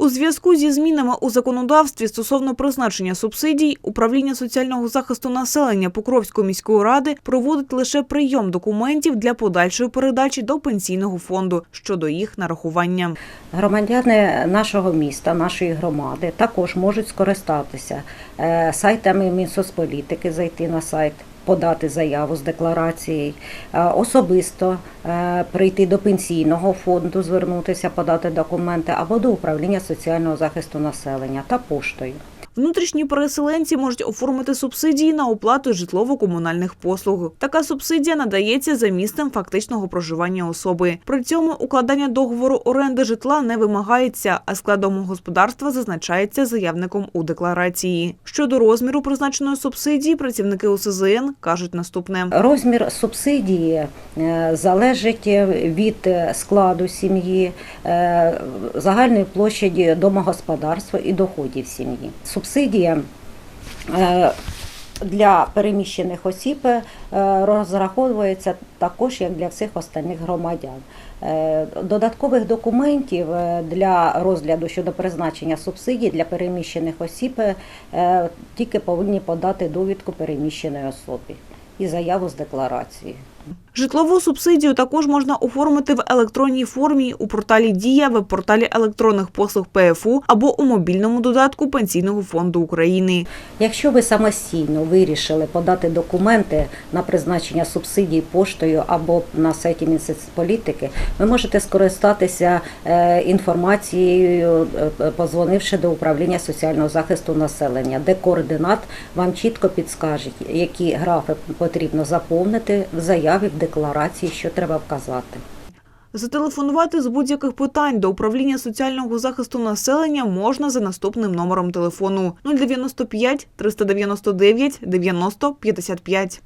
У зв'язку зі змінами у законодавстві стосовно призначення субсидій, управління соціального захисту населення Покровської міської ради проводить лише прийом документів для подальшої передачі до пенсійного фонду щодо їх нарахування. Громадяни нашого міста, нашої громади також можуть скористатися е, сайтами Мінсоцполітики, зайти на сайт, подати заяву з декларацією, е, особисто е, прийти до пенсійного фонду, звернутися, подати документи або до управління соціального захисту населення та поштою. Внутрішні переселенці можуть оформити субсидії на оплату житлово-комунальних послуг. Така субсидія надається за місцем фактичного проживання особи. При цьому укладання договору оренди житла не вимагається, а складом господарства зазначається заявником у декларації. Щодо розміру призначеної субсидії, працівники УСЗН кажуть наступне. Розмір субсидії е, залежить від е, складу сім'ї, е, загальної площаді домогосподарства і доходів сім'ї. Субсидія для переміщених осіб е, розраховується також як для всіх остальних громадян. Е, Додаткових документів е, для розгляду щодо призначення субсидій для переміщених осіб тільки повинні подати довідку переміщеної особі і заяву з декларацією. Житлову субсидію також можна оформити в електронній формі у порталі Дія, веб-порталі електронних послуг ПФУ або у мобільному додатку Пенсійного фонду України. Якщо ви самостійно вирішили подати документи на призначення субсидій поштою або на сайті Мінсоцполітики, ви можете скористатися е, інформацією, е, позвонивши до управління соціального захисту населення, де координат вам чітко підскаже, які графи потрібно заповнити в заяві, декларації, що треба вказати. Зателефонувати з будь-яких питань до управління соціального захисту населення можна за наступним номером телефону 095 399 90 55.